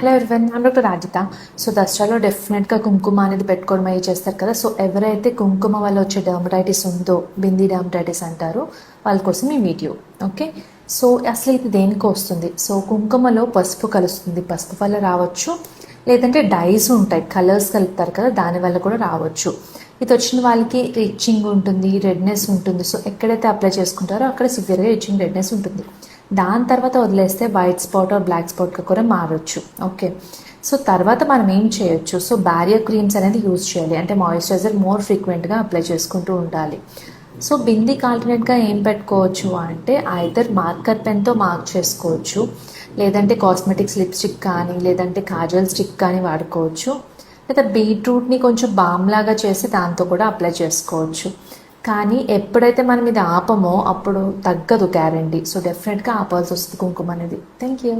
Hello everyone I'm doctor Rajitha so దసరాలో డెఫినెట్గా కుంకుమ అనేది పెట్టుకోవడం అవి చేస్తారు కదా. సో ఎవరైతే కుంకుమ వల్ల వచ్చే డర్మటైటిస్ ఉందో బింది డర్మటైటిస్ అంటారో వాళ్ళ కోసం ఈ వీడియో ఓకే సో అసలు ఇది దేనికి వస్తుంది? సో కుంకుమలో పసుపు కలుస్తుంది. పసుపు వల్ల రావచ్చు. లేదంటే డైస్ ఉంటాయి. కలర్స్ కలుపుతారు కదా దానివల్ల కూడా రావచ్చు. ఇది వచ్చిన వాళ్ళకి రిచింగ్ ఉంటుంది రెడ్నెస్ ఉంటుంది. సో ఎక్కడైతే అప్లై చేసుకుంటారో అక్కడ సివియర్గా రిచింగ్ రెడ్నెస్ ఉంటుంది. దాని తర్వాత వదిలేస్తే వైట్ స్పాట్ ఆర్ బ్లాక్ స్పాట్గా కూడా మారచ్చు. ఓకే సో తర్వాత మనం ఏం చేయొచ్చు? సో బ్యారియర్ క్రీమ్స్ అనేది యూజ్ చేయాలి. అంటే మాయిశ్చరైజర్ మోర్ ఫ్రీక్వెంట్గా అప్లై చేసుకుంటూ ఉండాలి. సో బిందీకి ఆల్టర్నేట్గా ఏం పెట్టుకోవచ్చు అంటే ఐదర్ మార్కర్ పెన్తో మార్క్ చేసుకోవచ్చు. లేదంటే కాస్మెటిక్స్ లిప్స్టిక్ కానీ లేదంటే కాజల్ స్టిక్ కానీ వాడుకోవచ్చు. లేదా బీట్రూట్ని కొంచెం బామ్ లాగా చేసి దాంతో కూడా అప్లై చేసుకోవచ్చు. కానీ ఎప్పుడైతే మనం ఇది ఆపమో అప్పుడు తగ్గదు గ్యారంటీ సో డెఫినెట్గా ఆపాల్సి వస్తుంది కుంకుమ అనేది. Thank you